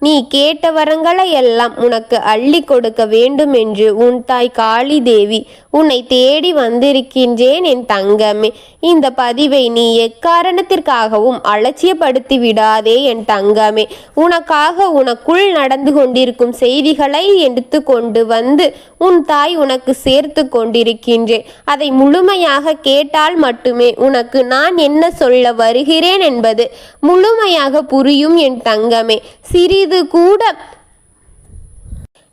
நீ கேட்ட வரங்களை எல்லாம் உனக்கு அள்ளி கொடுக்க வேண்டும் என்று உன் தாய் காளி தேவி உன்னை தேடி வந்திருக்கின்றேன் என் தங்கமே. இந்த பதிவை நீ எக்காரணத்திற்காகவும் அலட்சியப்படுத்தி விடாதே என் தங்கமே. உனக்காக உனக்குள் நடந்து கொண்டிருக்கும் செய்திகளை எடுத்து கொண்டு வந்து உன் தாய் உனக்கு சேர்த்து கொண்டிருக்கின்றேன். அதை முழுமையாக கேட்டால் மட்டுமே உனக்கு நான் என்ன சொல்ல வருகிறேன் என்பது முழுமையாக புரியும் என் தங்கமே. சிறிது கூட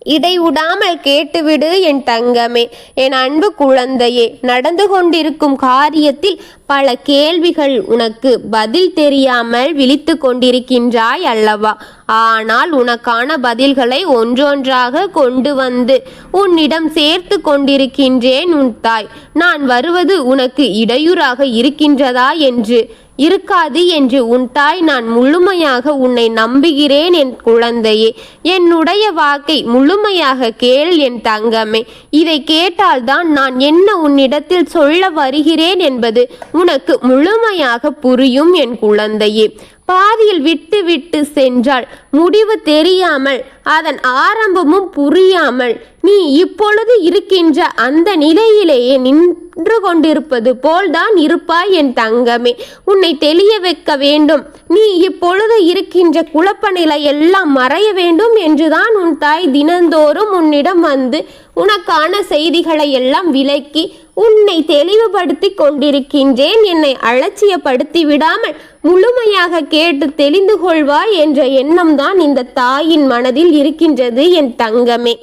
இடைவிடாமல் கேட்டுவிடு என் தங்கமே என் அன்பு குழந்தையே நடந்து கொண்டிருக்கும் காரியத்தில் பல கேள்விகள் உனக்கு பதில் தெரியாமல் விழித்து கொண்டிருக்கின்றாய் அல்லவா? ஆனால் உனக்கான பதில்களை ஒன்றொன்றாக கொண்டு வந்து உன்னிடம் சேர்த்து கொண்டிருக்கின்றேன் உன் தாய். நான் வருவது உனக்கு இடையூறாக இருக்கின்றதா என்று இருக்காது என்று உன் தாய் நான் முழுமையாக உன்னை நம்புகிறேன் என் குழந்தையே. என்னுடைய வாக்கை முழுமையாக கேள் என் தங்கமே. இதை கேட்டால்தான் நான் என்ன உன்னிடத்தில் சொல்ல வருகிறேன் என்பது உனக்கு முழுமையாக புரியும் என் குழந்தையே. பாதியில் விட்டு விட்டு சென்றாள். முடிவு தெரியாமல் அதன் ஆரம்பமும் புரியாமல் நீ இப்பொழுது இருக்கின்ற அந்த நிலையிலேயே நின்று கொண்டிருப்பது போல்தான் இருப்பாய் என் தங்கமே. உன்னை தெளிய வைக்க வேண்டும். நீ இப்பொழுது இருக்கின்ற குழப்ப நிலை எல்லாம் மறைய வேண்டும் என்றுதான் உன் தாய் தினந்தோறும் உன்னிடம் வந்து உனக்கான செய்திகளை எல்லாம் விலக்கி உன்னை தெளிவுபடுத்தி கொண்டிருக்கின்றேன். என்னை அலட்சியப்படுத்தி விடாமல் முழுமையாக கேட்டு தெளிந்து கொள்வாய் என்ற எண்ணம்தான் இந்த தாயின் மனதில் இருக்கின்றது என் தங்கமே.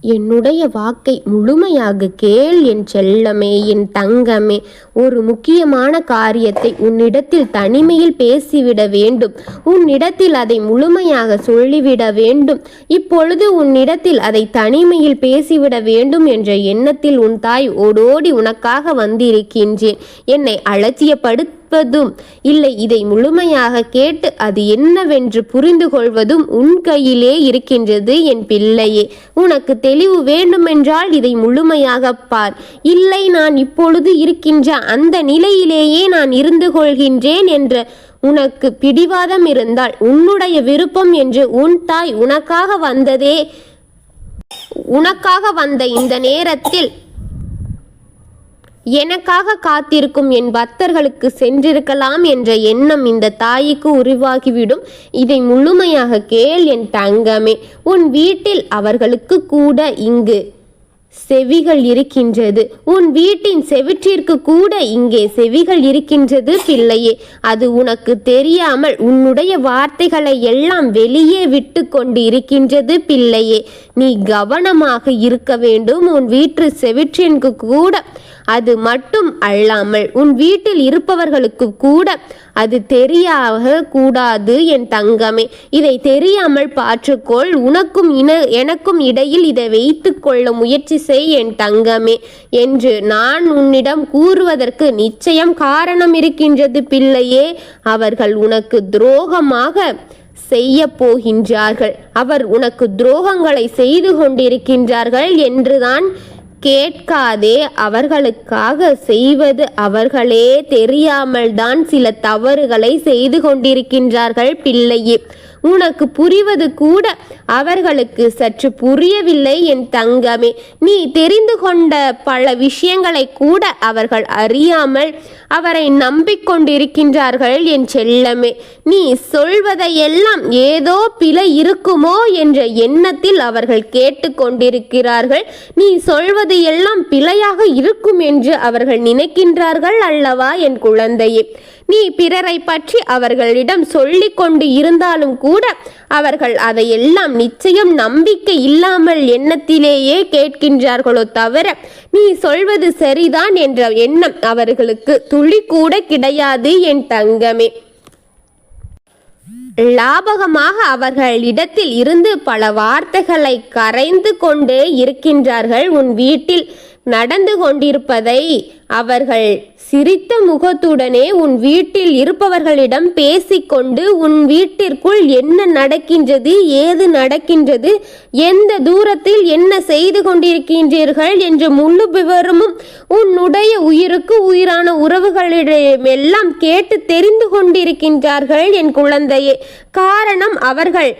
என்னுடைய வாக்கை முழுமையாக கேள் என் செல்லமே என் தங்கமே. ஒரு முக்கியமான காரியத்தை உன்னிடத்தில் தனிமையில் பேசிவிட வேண்டும். உன்னிடத்தில் அதை முழுமையாக சொல்லிவிட வேண்டும். இப்பொழுது உன்னிடத்தில் அதை தனிமையில் பேசிவிட வேண்டும் என்ற எண்ணத்தில் உன் தாய் ஓடோடி உனக்காக வந்திருக்கின்றேன். என்னை அலட்சியப்படுத்த கேட்பதும் இல்லை. இதை முழுமையாக கேட்டு அது என்னவென்று புரிந்து கொள்வதும் உன் கையிலே இருக்கின்றது என் பிள்ளையே. உனக்கு தெளிவு வேண்டுமென்றால் இதை முழுமையாக பார். இல்லை நான் இப்பொழுது இருக்கின்ற அந்த நிலையிலேயே நான் இருந்து கொள்கின்றேன் என்ற உனக்கு பிடிவாதம் இருந்தால் உன்னுடைய விருப்பம் என்று உன் தாய் உனக்காக வந்ததே உனக்காக வந்த இந்த நேரத்தில் எனக்காக காத்திருக்கும் என் பக்தர்களுக்கு சென்றிருக்கலாம் என்ற எண்ணம் இந்த தாய்க்கு உருவாகிவிடும். இதை முழுமையாக கேள் என் தங்கமே. உன் வீட்டில் அவர்களுக்கு கூட இங்கு செவிகள் இருக்கின்றது. உன் வீட்டின் செவிற்றிற்கு கூட இங்கே செவிகள் இருக்கின்றது பிள்ளையே. அது உனக்கு தெரியாமல் உன்னுடைய வார்த்தைகளை எல்லாம் வெளியே விட்டு கொண்டு இருக்கின்றது பிள்ளையே. நீ கவனமாக இருக்க வேண்டும். உன் வீட்டு செவிற்றிற்கு கூட. அது மட்டும் அல்லாமல் உன் வீட்டில் இருப்பவர்களுக்கு கூட. அது தெரியாக கூடாது என் தங்கமே. இதை தெரியாமல் பார்த்துக்கொள். உனக்கும் இன எனக்கும் இடையில் இதை வைத்து கொள்ள முயற்சி செய் என் தங்கமே என்று நான் உன்னிடம் கூறுவதற்கு நிச்சயம் காரணம் இருக்கின்றது பிள்ளையே. அவர்கள் உனக்கு துரோகமாக செய்ய போகின்றார்கள். அவர் உனக்கு துரோகங்களை செய்து கொண்டிருக்கின்றார்கள் என்றுதான் கேட்காதே அவர்களுக்காக செய்வது அவர்களே தெரியாமல் தான் சில தவறுகளை செய்து கொண்டிருக்கின்றார்கள் பிள்ளையே. உனக்கு புரிவது கூட அவர்களுக்கு சற்று புரியவில்லை என் தங்கமே. நீ தெரிந்து கொண்ட பல விஷயங்களை கூட அவர்கள் அறியாமல் அவரை நம்பிக்கொண்டிருக்கின்றார்கள் என் செல்லமே. நீ சொல்வதையெல்லாம் ஏதோ பிழை இருக்குமோ என்ற எண்ணத்தில் அவர்கள் கேட்டுக்கொண்டிருக்கிறார்கள். நீ சொல்வது எல்லாம் பிழையாக இருக்கும் என்று அவர்கள் நினைக்கின்றார்கள் அல்லவா என் குழந்தையே. நீ பிறரை பற்றி அவர்களிடம் சொல்லிக் கொண்டு இருந்தாலும் கூட அவர்கள் அதையெல்லாம் நிச்சயம் நம்பிக்கை இல்லாமல் எண்ணத்திலேயே கேட்கின்றார்களோ தவிர நீ சொல்வது சரிதான் என்ற எண்ணம் அவர்களுக்கு துளி கூட கிடையாது என் தங்கமே. லாபகமாக அவர்களிடத்தில் இருந்து பல வார்த்தைகளை கரைந்து கொண்டே இருக்கின்றார்கள். உன் வீட்டில் நடந்து கொண்டிருப்பதை அவர்கள் சிரித்த முகத்துடனே உன் வீட்டில் இருப்பவர்களிடம் பேசிக்கொண்டு உன் வீட்டிற்குள் என்ன நடக்கின்றது ஏது நடக்கின்றது எந்த தூரத்தில் என்ன செய்து கொண்டிருக்கின்றீர்கள் என்ற முழு விவரமும் உன்னுடைய உயிருக்கு உயிரான உறவுகளிடமெல்லாம் கேட்டு தெரிந்து கொண்டிருக்கின்றார்கள் என் குழந்தையே. காரணம் அவர்கள்.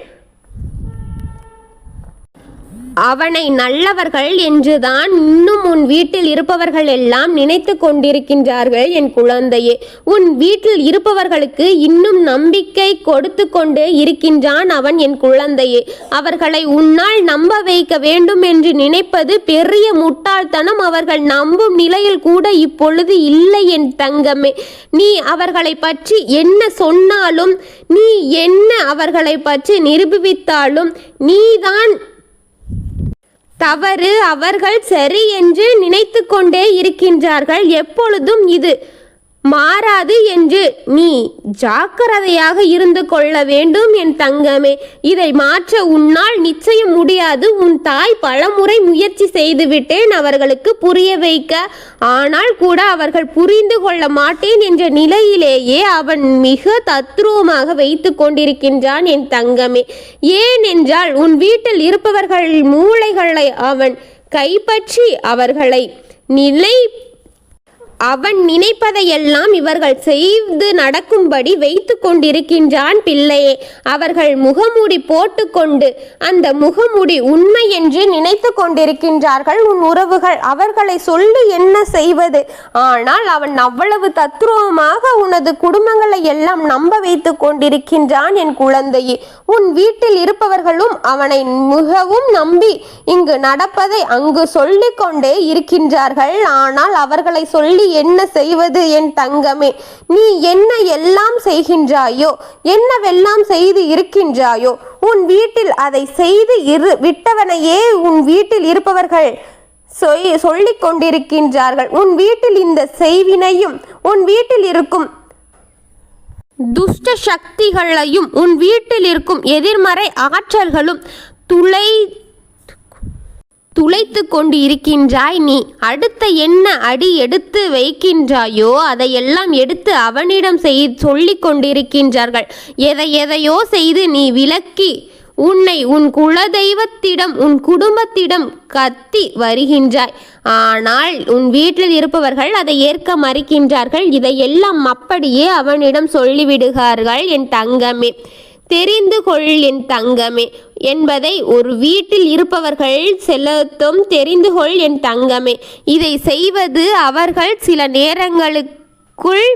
அவனை நல்லவர்கள் என்றுதான் இன்னும் உன் வீட்டில் இருப்பவர்கள் எல்லாம் நினைத்து கொண்டிருக்கின்றார்கள் என் குழந்தையே. உன் வீட்டில் இருப்பவர்களுக்கு இன்னும் நம்பிக்கை கொடுத்து கொண்டு இருக்கின்றான் அவன் என் குழந்தையே. அவர்களை உன்னால் நம்ப வைக்க வேண்டும் என்று நினைப்பது பெரிய முட்டாள்தனம் அவர்கள் நம்பும் நிலையில் கூட இப்பொழுது இல்லை என் தங்கமே. நீ அவர்களை பற்றி என்ன சொன்னாலும் நீ என்ன அவர்களை பற்றி நிரூபித்தாலும் நீதான் தவறு அவர்கள் சரி என்று நினைத்து கொண்டே இருக்கின்றார்கள். எப்பொழுதும் இது மாறாது என்று நீ ஜாக்கிரதையாக இருந்து கொள்ள வேண்டும் என் தங்கமே. இதை மாற்ற உன்னால் நிச்சயம் முடியாது. உன் தாய் பலமுறை முயற்சி செய்துவிட்டேன் அவர்களுக்கு புரிய வைக்க. ஆனால் கூட அவர்கள் புரிந்து கொள்ள மாட்டேன் என்ற நிலையிலேயே அவன் மிக தத்ரூபமாக வைத்து கொண்டிருக்கின்றான் என் தங்கமே. ஏனென்றால் உன் வீட்டில் இருப்பவர்கள் மூளைகளை அவன் கைப்பற்றி அவர்களை நிலை அவன் நினைப்பதையெல்லாம் இவர்கள் செய்து நடக்கும்படி வைத்து கொண்டிருக்கின்றான் பிள்ளையே. அவர்கள் முகமூடி போட்டுக்கொண்டு அந்த முகமூடி உண்மை என்று நினைத்து கொண்டிருக்கின்றார்கள். உன் உறவுகள் அவர்களை சொல்லி என்ன செய்வது? ஆனால் அவன் அவ்வளவு தத்ரூபமாக உனது குடும்பங்களை எல்லாம் நம்ப வைத்து கொண்டிருக்கின்றான் என் குழந்தையே. உன் வீட்டில் இருப்பவர்களும் அவனை மிகவும் நம்பி இங்கு நடப்பதை அங்கு சொல்லிக்கொண்டே இருக்கின்றார்கள். ஆனால் அவர்களை சொல்லி என்ன செய்வது என் தங்கமே? நீ என்ன எல்லாம் செய்கின்றாயோ என்னவெல்லாம் செய்து இருக்கின்றாயோ உன் வீட்டில் அதை செய்து இரு விட்டவனையே உன் வீட்டில் இருப்பவர்கள் சொய் சொல்லிக் கொண்டிருக்கின்றார்கள். உன் வீட்டில் இந்த செய்வினையும் உன் வீட்டில் இருக்கும் துஷ்ட சக்திகளையும் உன் வீட்டில் இருக்கும் எதிர்மறை ஆற்றல்களும் துளை துளைத்து கொண்டு இருக்கின்றாய் நீ. அடுத்த என்ன அடி எடுத்து வைக்கின்றாயோ அதையெல்லாம் எடுத்து அவனிடம் செய் சொல்லி கொண்டிருக்கின்றார்கள். எதை எதையோ செய்து நீ விலக்கி உன்னை உன் குலதெய்வத்திடம் உன் குடும்பத்திடம் கத்தி வருகின்றாய். ஆனால் உன் வீட்டில் இருப்பவர்கள் அதை ஏற்க மறுக்கின்றார்கள். இதையெல்லாம் அப்படியே அவனிடம் சொல்லிவிடுகிறார்கள் என் தங்கமே. தெரிந்து கொள் என் தங்கமே. என்பதை ஒரு வீட்டில் இருப்பவர்கள் செலுத்தும் தெரிந்து கொள் என் தங்கமே. இதை செய்வது அவர்கள் சில நேரங்களுக்குள்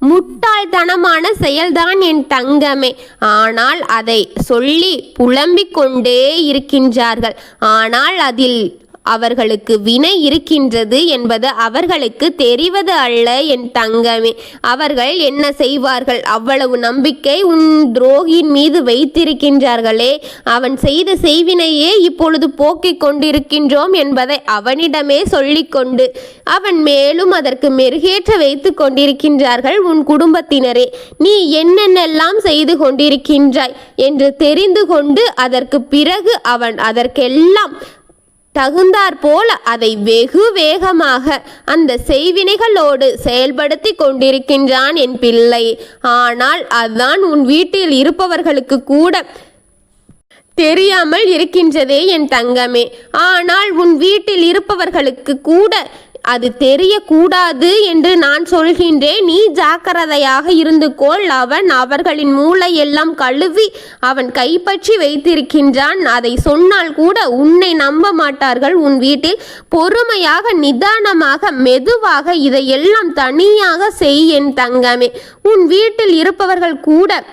முட்டாள்தனமான செயல்தான் என் தங்கமே. ஆனால் அதை சொல்லி புலம்பிக் கொண்டே இருக்கின்றார்கள். ஆனால் அதில் அவர்களுக்கு வினை இருக்கின்றது என்பது அவர்களுக்கு தெரிவது அல்ல என் தங்கமே. அவர்கள் என்ன செய்வார்கள்? அவ்வளவு நம்பிக்கை உன் துரோகியின் மீது வைத்திருக்கின்றார்களே. அவன் செய்த செய்வினையே இப்பொழுது போக்கிக் கொண்டிருக்கின்றோம் என்பதை அவனிடமே சொல்லிக்கொண்டு அவன் மேலும் அதற்கு மெருகேற்ற வைத்து கொண்டிருக்கின்றார்கள் உன் குடும்பத்தினரே. நீ என்னென்னெல்லாம் செய்து கொண்டிருக்கின்றாய்? என்று தெரிந்து கொண்டு அதற்கு பிறகு அவன் அதற்கெல்லாம் தகுந்தாற் போல அதை வெகு வேகமாக அந்த செய்வினைகளோடு செயல்படுத்தி கொண்டிருக்கின்றான் என் பிள்ளை. ஆனால் அதுதான் உன் வீட்டில் இருப்பவர்களுக்கு கூட தெரியாமல் இருக்கின்றதே என் தங்கமே. ஆனால் உன் வீட்டில் இருப்பவர்களுக்கு கூட அது தெரியக்கூடாது என்று நான் சொல்கின்றேன். நீ ஜாக்கிரதையாக இருந்து கொள். அவன் அவர்களின் மூளை எல்லாம் கழுவி அவன் கைப்பற்றி வைத்திருக்கின்றான். அதை சொன்னால் கூட உன்னை நம்ப மாட்டார்கள். உன் வீட்டில் பொறுமையாக நிதானமாக மெதுவாக இதையெல்லாம் தனியாக செய் என் தங்கமே. உன் வீட்டில் இருப்பவர்கள் கூட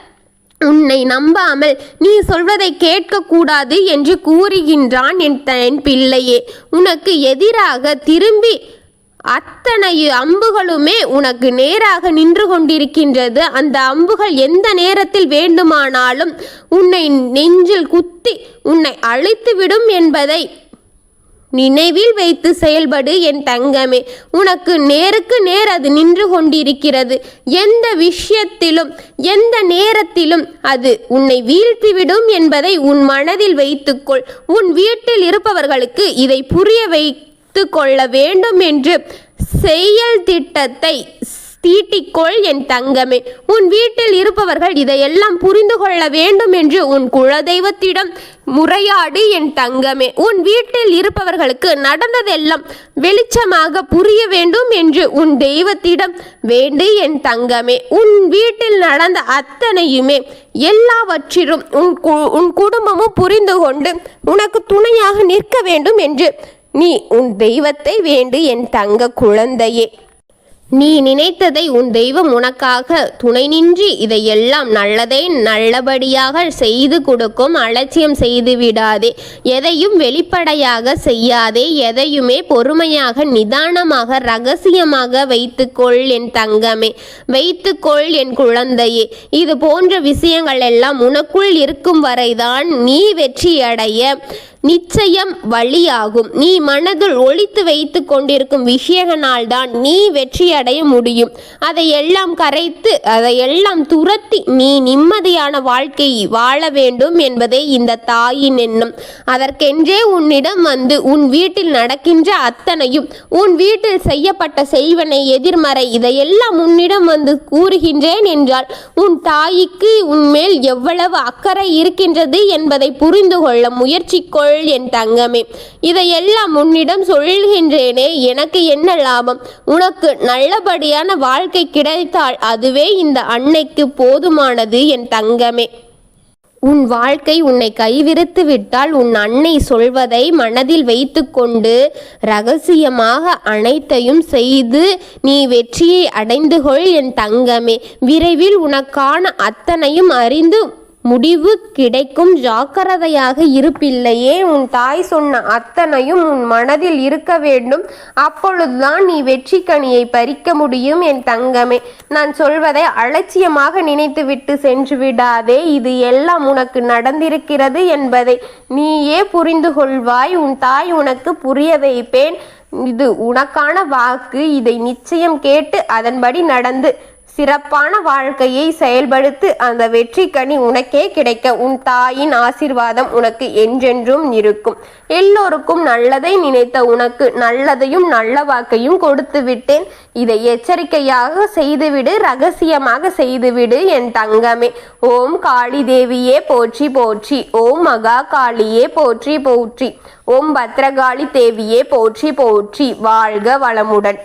உன்னை நம்பாமல் நீ சொல்வதை கேட்கக்கூடாது என்று கூறுகின்றான் என் த- என் பிள்ளையே. உனக்கு எதிராக திரும்பி அத்தனை அம்புகளுமே உனக்கு நேராக நின்று கொண்டிருக்கின்றது. அந்த அம்புகள் எந்த நேரத்தில் வேண்டுமானாலும் உன்னை நெஞ்சில் குத்தி உன்னை அழித்துவிடும் என்பதை நினைவில் வைத்து செயல்படு என் தங்கமே. உனக்கு நேருக்கு நேர் அது நின்று கொண்டிருக்கிறது. எந்த விஷயத்திலும் எந்த நேரத்திலும் அது உன்னை வீழ்த்திவிடும் என்பதை உன் மனதில் வைத்துக்கொள். உன் வீட்டில் இருப்பவர்களுக்கு இதை புரிய வை வைத்து கொள்ள வேண்டும் என்று செயல் திட்டத்தை தீட்டிக்கொள் என் தங்கமே. உன் வீட்டில் இருப்பவர்கள் இதையெல்லாம் புரிந்து கொள்ள வேண்டும் என்று உன் குலதெய்வத்திடம் முறையாடு என் தங்கமே. உன் வீட்டில் இருப்பவர்களுக்கு நடந்ததெல்லாம் வெளிச்சமாக புரிய வேண்டும் என்று உன் தெய்வத்திடம் வேண்டு என் தங்கமே. உன் வீட்டில் நடந்த அத்தனையுமே எல்லாவற்றிலும் உன் கு- உன் குடும்பமும் புரிந்து கொண்டு உனக்கு துணையாக நிற்க வேண்டும் என்று நீ உன் தெய்வத்தை வேண்டு என் தங்க குழந்தையே. நீ நினைத்ததை உன் தெய்வம் உனக்காக துணை நின்றி இதையெல்லாம் நல்லதை நல்லபடியாக செய்து கொடுக்கும் அலட்சியம் செய்து விடாதே. எதையும் வெளிப்படையாக செய்யாதே. எதையுமே பொறுமையாக நிதானமாக ரகசியமாக வைத்துக்கொள் என் தங்கமே. வைத்துக்கொள் என் குழந்தையே. இது போன்ற விஷயங்கள் எல்லாம் உனக்குள் இருக்கும் வரைதான் நீ வெற்றியடைய. நிச்சயம் வழியாகும். நீ மனதில் ஒழித்து வைத்து கொண்டிருக்கும் விஷயங்களால் தான் நீ வெற்றியடைய முடியும். அதையெல்லாம் கரைத்து அதையெல்லாம் துரத்தி நீ நிம்மதியான வாழ்க்கையை வாழ வேண்டும் என்பதே இந்த தாயின் எண்ணம். அதற்கென்றே உன்னிடம் வந்து உன் வீட்டில் நடக்கின்ற அத்தனையும் உன் வீட்டில் செய்யப்பட்ட செய்வனை எதிர்மறை இதையெல்லாம் உன்னிடம் வந்து கூறுகின்றேன் என்றால் உன் தாய்க்கு உன்மேல் எவ்வளவு அக்கறை இருக்கின்றது என்பதை புரிந்து கொள்ள முயற்சிக்கொள். என் தங்கமே. இதையெல்லாம் உன்னிடம் சொல்கின்றேனே எனக்கு என்ன லாபம்? உனக்கு நல்லபடியான வாழ்க்கை கிடைத்தால் அதுவே இந்த அன்னைக்கு போதுமானது என் தங்கமே. உன் வாழ்க்கை உன்னை கைவிரித்து விட்டால் உன் அன்னை சொல்வதை மனதில் வைத்துக்கொண்டு ரகசியமாக அனைத்தையும் செய்து நீ வெற்றியை அடைந்து கொள் என் தங்கமே. விரைவில் உனக்கான அத்தனையும் அறிந்து முடிவு கிடைக்கும் ஜாக்கிரதையாக இருப்பில்லையே உன் தாய் சொன்ன அத்தனையும் உன் மனதில் இருக்க வேண்டும். அப்பொழுதுதான் நீ வெற்றி கனியை பறிக்க முடியும் என் தங்கமே. நான் சொல்வதை அலட்சியமாக நினைத்துவிட்டு சென்று விடாதே. இது எல்லாம் உனக்கு நடந்திருக்கிறது என்பதை நீயே புரிந்து கொள்வாய். உன் தாய் உனக்கு புரிய வைப்பேன். இது உனக்கான வாக்கு. இதை நிச்சயம் கேட்டு அதன்படி நடந்து சிறப்பான வாழ்க்கையை செயல்படுத்து அந்த வெற்றி கனி உனக்கே கிடைக்க உன் தாயின் ஆசீர்வாதம் உனக்கு என்றென்றும் இருக்கும். எல்லோருக்கும் நல்லதை நினைத்த உனக்கு நல்லதையும் நல்ல வாக்கையும் கொடுத்து விட்டேன். இதை எச்சரிக்கையாக செய்துவிடு ரகசியமாக செய்துவிடு என் தங்கமே. ஓம் காளி தேவியே போற்றி போற்றி ஓம் மகா காளியே போற்றி போற்றி ஓம் பத்ரகாளி தேவியே போற்றி போற்றி வாழ்க வளமுடன்.